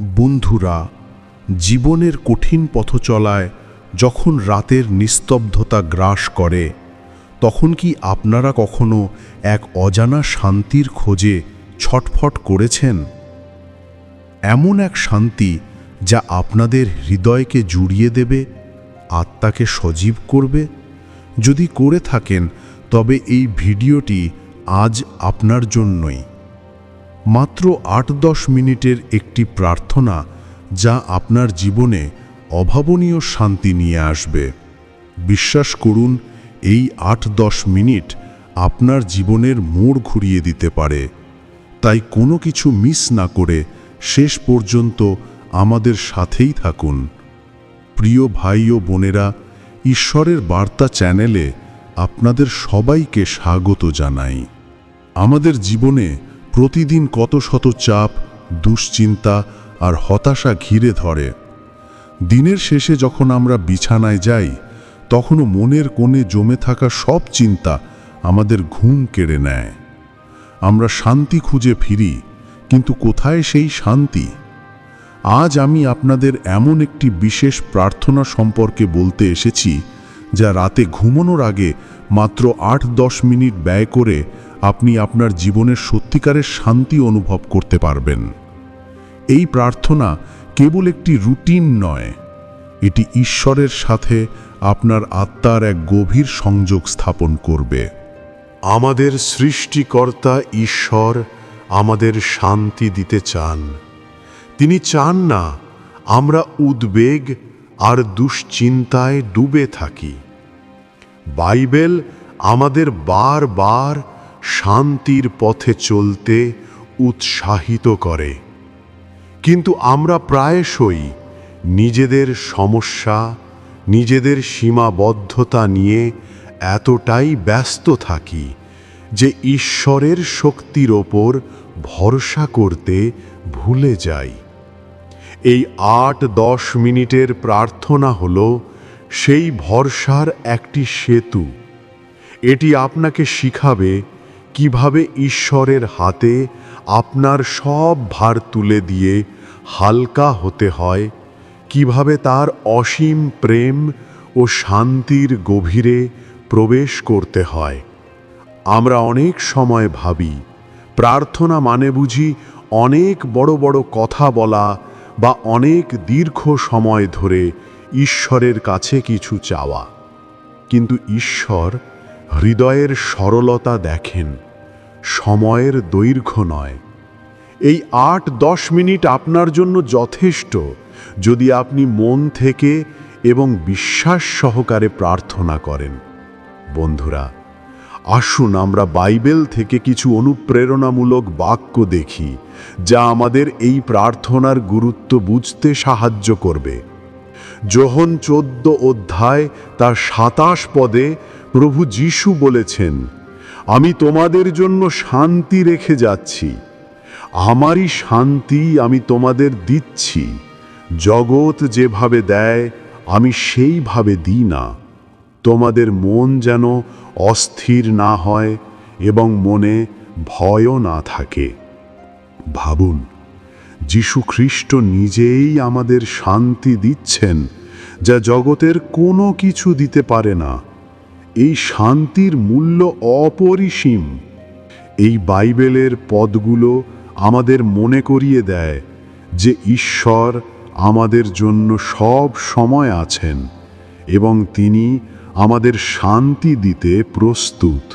বন্ধুরা, জীবনের কঠিন পথ চলায় যখন রাতের নিস্তব্ধতা গ্রাস করে, তখন কি আপনারা কখনো এক অজানা শান্তির খোঁজে ছটফট করেছেন? এমন এক শান্তি যা আপনাদের হৃদয়কে জুড়িয়ে দেবে, আত্মাকে সজীব করবে? যদি করে থাকেন, তবে এই ভিডিওটি আজ আপনার জন্যই। মাত্র আট দশ মিনিটের একটি প্রার্থনা যা আপনার জীবনে অভাবনীয় শান্তি নিয়ে আসবে। বিশ্বাস করুন, এই আট দশ মিনিট আপনার জীবনের মোড় ঘুরিয়ে দিতে পারে। তাই কোনো কিছু মিস না করে শেষ পর্যন্ত আমাদের সাথেই থাকুন। প্রিয় ভাই ও বোনেরা, ঈশ্বরের বার্তা চ্যানেলে আপনাদের সবাইকে স্বাগত জানাই। আমাদের জীবনে প্রতিদিন কত শত চাপ, দুশ্চিন্তা আর হতাশা ঘিরে ধরে। দিনের শেষে যখন আমরা বিছানায় যাই, তখনও মনের কোণে জমে থাকা সব চিন্তা আমাদের ঘুম কেড়ে নেয়। আমরা শান্তি খুঁজে ফিরি, কিন্তু কোথায় সেই শান্তি? আজ আমি আপনাদের এমন একটি বিশেষ প্রার্থনা সম্পর্কে বলতে এসেছি, যা রাতে ঘুমানোর আগে মাত্র আট দশ মিনিট ব্যয় করে আপনি আপনার জীবনের সত্যিকারের শান্তি অনুভব করতে পারবেন। এই প্রার্থনা কেবল একটি রুটিন নয়, এটি ঈশ্বরের সাথে আপনার আত্মার এক গভীর সংযোগ স্থাপন করবে। আমাদের সৃষ্টিকর্তা ঈশ্বর আমাদের শান্তি দিতে চান। তিনি চান না আমরা উদ্বেগ আর দুশ্চিন্তায় ডুবে থাকি। বাইবেল আমাদের বারবার শান্তির পথে চলতে উৎসাহিত করে। কিন্তু আমরা প্রায়শই নিজেদের সমস্যা, নিজেদের সীমাবদ্ধতা নিয়ে এতটাই ব্যস্ত থাকি যে ঈশ্বরের শক্তির ওপর ভরসা করতে ভুলে যাই। এই আট দশ মিনিটের প্রার্থনা হল সেই ভরসার একটি সেতু। এটি আপনাকে শিখাবে কীভাবে ঈশ্বরের হাতে আপনার সব ভার তুলে দিয়ে হালকা হতে হয়, কীভাবে তার অসীম প্রেম ও শান্তির গভীরে প্রবেশ করতে হয়। আমরা অনেক সময় ভাবি, প্রার্থনা মানে বুঝি অনেক বড় বড় কথা বলা বা অনেক দীর্ঘ সময় ধরে ঈশ্বরের কাছে কিছু চাওয়া। কিন্তু ঈশ্বর হৃদয়ের সরলতা দেখেন। সময়ের দৈর্ঘ্য নয়। এই আট দশ মিনিট আপনার জন্য যথেষ্ট যদি আপনি মন থেকে এবং বিশ্বাস সহকারে প্রার্থনা করেন। বন্ধুরা, আসুন আমরা বাইবেল থেকে কিছু অনুপ্রেরণামূলক বাক্য দেখি, যা আমাদের এই প্রার্থনার গুরুত্ব বুঝতে সাহায্য করবে। যোহন চোদ্দ অধ্যায় তার সাতাশ পদে প্রভু যিশু বলেছেন আমি তোমাদের জন্য শান্তি রেখে যাচ্ছি। আমারই শান্তি আমি তোমাদের দিচ্ছি। জগৎ যেভাবে দেয়, আমি সেইভাবে দিই না। তোমাদের মন যেন অস্থির না হয় এবং মনে ভয়ও না থাকে। ভাবুন, যীশু খ্রিস্ট নিজেই আমাদের শান্তি দিচ্ছেন, যা জগতের কোনো কিছু দিতে পারে না। এই শান্তির মূল্য অপরিসীম। এই বাইবেলের পদগুলো আমাদের মনে করিয়ে দেয় যে ঈশ্বর আমাদের জন্য সব সময় আছেন এবং তিনি আমাদের শান্তি দিতে প্রস্তুত।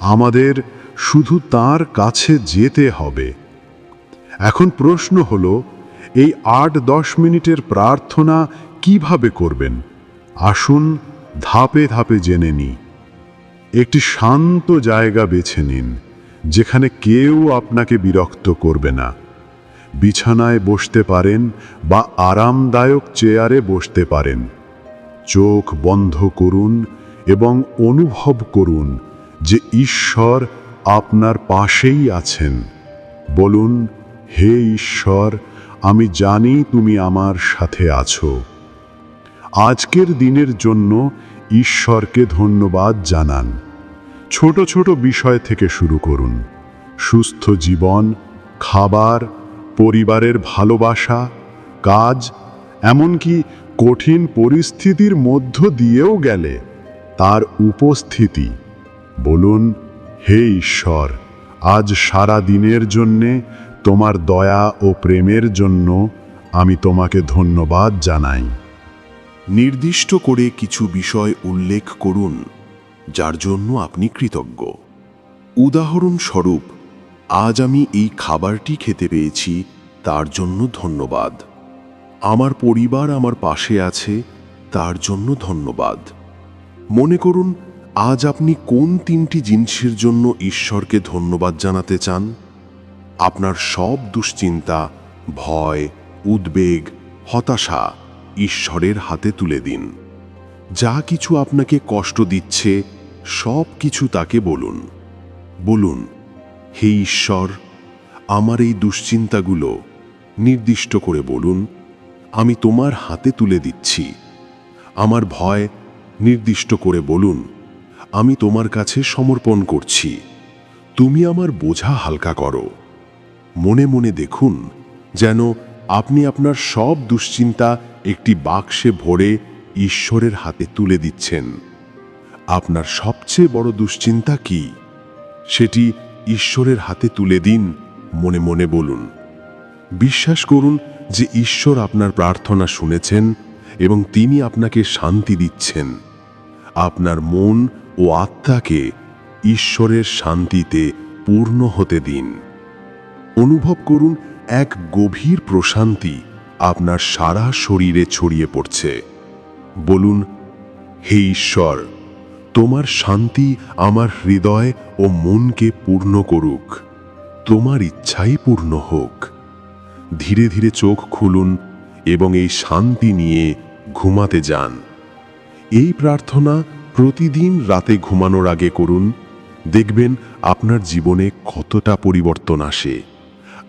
আমাদের শুধু তার কাছে যেতে হবে। এখন প্রশ্ন হলো, এই আট দশ মিনিটের প্রার্থনা কীভাবে করবেন? আসুন ধাপে ধাপে জেনে নিই একটি শান্ত জায়গা বেছে নিন, যেখানে কেউ আপনাকে বিরক্ত করবে না। বিছানায় বসতে পারেন বা আরামদায়ক চেয়ারে বসতে পারেন। চোখ বন্ধ করুন এবং অনুভব করুন যে ঈশ্বর আপনার পাশেই আছেন। বলুন, হে ঈশ্বর, আমি জানি তুমি আমার সাথে আছো। আজকের দিনের জন্য ঈশ্বরকে ধন্যবাদ জানান। ছোট ছোট বিষয় থেকে শুরু করুন। সুস্থ জীবন, খাবার, পরিবারের ভালোবাসা, কাজ, এমনকি কঠিন পরিস্থিতির মধ্য দিয়েও গেলে তার উপস্থিতি। বলুন, হে ঈশ্বর, আজ সারা দিনের জন্যে তোমার দয়া ও প্রেমের জন্য আমি তোমাকে ধন্যবাদ জানাই। নির্দিষ্ট করে কিছু বিষয় উল্লেখ করুন, যার জন্য আপনি কৃতজ্ঞ। উদাহরণস্বরূপ, আজ আমি এই খাবারটি খেতে পেয়েছি, তার জন্য ধন্যবাদ। আমার পরিবার আমার পাশে আছে, তার জন্য ধন্যবাদ। মনে করুন, আজ আপনি কোন তিনটি জিনিসের জন্য ঈশ্বরকে ধন্যবাদ জানাতে চান? আপনার সব দুশ্চিন্তা, ভয়, উদ্বেগ, হতাশা ঈশ্বরের হাতে তুলে দিন। যা কিছু আপনাকে কষ্ট দিচ্ছে, সব কিছু তাকে বলুন। বলুন, হে ঈশ্বর, আমার এই দুশ্চিন্তাগুলো নির্দিষ্ট করে বলুন, আমি তোমার হাতে তুলে দিচ্ছি। আমার ভয় নির্দিষ্ট করে বলুন, আমি তোমার কাছে সমর্পণ করছি। তুমি আমার বোঝা হালকা করো। মনে মনে দেখুন, যেন আপনি আপনার সব দুশ্চিন্তা একটি বাক্সে ভরে ঈশ্বরের হাতে তুলে দিচ্ছেন। আপনার সবচেয়ে বড় দুশ্চিন্তা কি? সেটি ঈশ্বরের হাতে তুলে দিন, মনে মনে বলুন। বিশ্বাস করুন যে ঈশ্বর আপনার প্রার্থনা শুনেছেন এবং তিনি আপনাকে শান্তি দিচ্ছেন। আপনার মন ও আত্মাকে ঈশ্বরের শান্তিতে পূর্ণ হতে দিন। অনুভব করুন এক গভীর প্রশান্তি আপনার সারা শরীরে ছড়িয়ে পড়ছে। বলুন, হে ঈশ্বর, তোমার শান্তি আমার হৃদয় ও মনকে পূর্ণ করুক। তোমার ইচ্ছাই পূর্ণ হোক। ধীরে ধীরে চোখ খুলুন এবং এই শান্তি নিয়ে ঘুমাতে যান। এই প্রার্থনা প্রতিদিন রাতে ঘুমানোর আগে করুন। দেখবেন আপনার জীবনে কতটা পরিবর্তন আসে।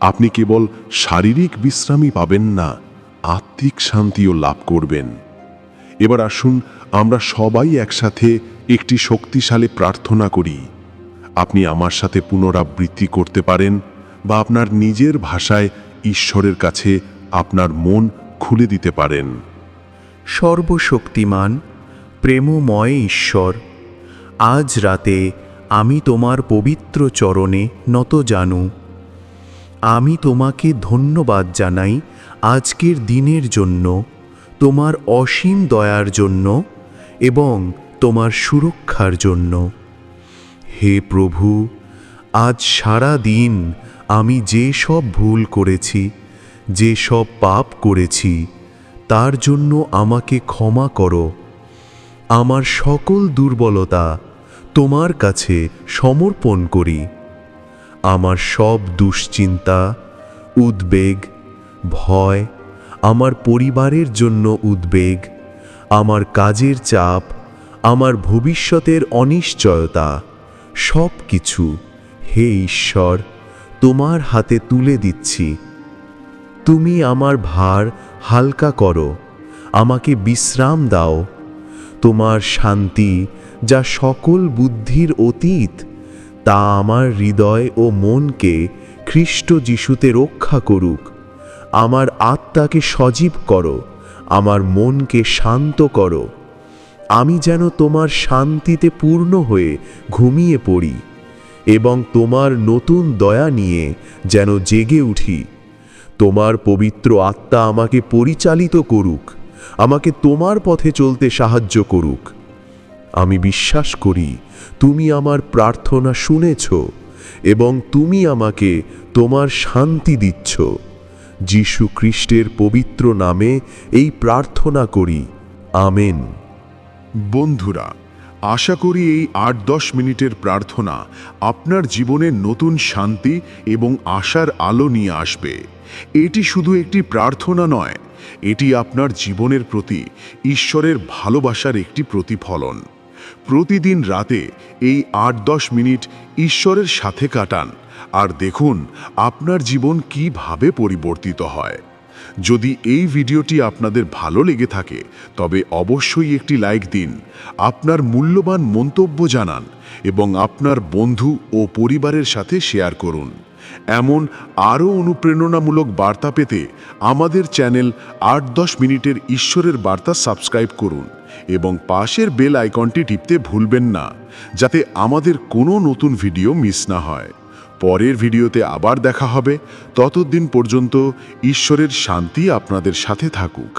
আপনি কেবল শারীরিক বিশ্রামই পাবেন না, আত্মিক শান্তিও লাভ করবেন। এবার আসুন, আমরা সবাই একসাথে একটি শক্তিশালী প্রার্থনা করি। আপনি আমার সাথে পুনরাবৃত্তি করতে পারেন বা আপনার নিজের ভাষায় ঈশ্বরের কাছে আপনার মন খুলে দিতে পারেন। সর্বশক্তিমান, প্রেমময় ঈশ্বর, আজ রাতে আমি তোমার পবিত্র চরণে নত জানু। আমি তোমাকে ধন্যবাদ জানাই আজকের দিনের জন্য, তোমার অসীম দয়ার জন্য এবং তোমার সুরক্ষার জন্য। হে প্রভু, আজ সারা দিন আমি যে সব ভুল করেছি, যে সব পাপ করেছি, তার জন্য আমাকে ক্ষমা করো। আমার সকল দুর্বলতা তোমার কাছে সমর্পণ করি। আমার সব দুশ্চিন্তা, উদ্বেগ, ভয়, আমার পরিবারের জন্য উদ্বেগ, আমার কাজের চাপ, আমার ভবিষ্যতের অনিশ্চয়তা সব কিছু হে ঈশ্বর, তোমার হাতে তুলে দিচ্ছি। তুমি আমার ভার হালকা করো, আমাকে বিশ্রাম দাও। তোমার শান্তি যা সকল বুদ্ধির অতীত তা আমার হৃদয় ও মনকে খ্রিস্ট যিশুতে রক্ষা করুক। আমার আত্মাকে সজীব করো, আমার মনকে শান্ত করো। আমি যেন তোমার শান্তিতে পূর্ণ হয়ে ঘুমিয়ে পড়ি এবং তোমার নতুন দয়া নিয়ে যেন জেগে উঠি। তোমার পবিত্র আত্মা আমাকে পরিচালিত করুক, আমাকে তোমার পথে চলতে সাহায্য করুক। আমি বিশ্বাস করি তুমি আমার প্রার্থনা শুনেছ এবং তুমি আমাকে তোমার শান্তি দিচ্ছ। যীশু খ্রিস্টের পবিত্র নামে এই প্রার্থনা করি। আমেন। বন্ধুরা, আশা করি এই আট দশ মিনিটের প্রার্থনা আপনার জীবনে নতুন শান্তি এবং আশার আলো নিয়ে আসবে। এটি শুধু একটি প্রার্থনা নয়, এটি আপনার জীবনের প্রতি ঈশ্বরের ভালোবাসার একটি প্রতিফলন। প্রতিদিন রাতে এই আট দশ মিনিট ঈশ্বরের সাথে কাটান আর দেখুন আপনার জীবন কীভাবে পরিবর্তিত হয়। যদি এই ভিডিওটি আপনাদের ভালো লেগে থাকে, তবে অবশ্যই একটি লাইক দিন, আপনার মূল্যবান মন্তব্য জানান এবং আপনার বন্ধু ও পরিবারের সাথে শেয়ার করুন। এমন আরও অনুপ্রেরণামূলক বার্তা পেতে আমাদের চ্যানেল আট দশ মিনিটের ঈশ্বরের বার্তা সাবস্ক্রাইব করুন এবং পাশের বেল আইকনটি টিপতে ভুলবেন না, যাতে আমাদের কোনো নতুন ভিডিও মিস না হয়। পরের ভিডিওতে আবার দেখা হবে। ততদিন পর্যন্ত ঈশ্বরের শান্তি আপনাদের সাথে থাকুক।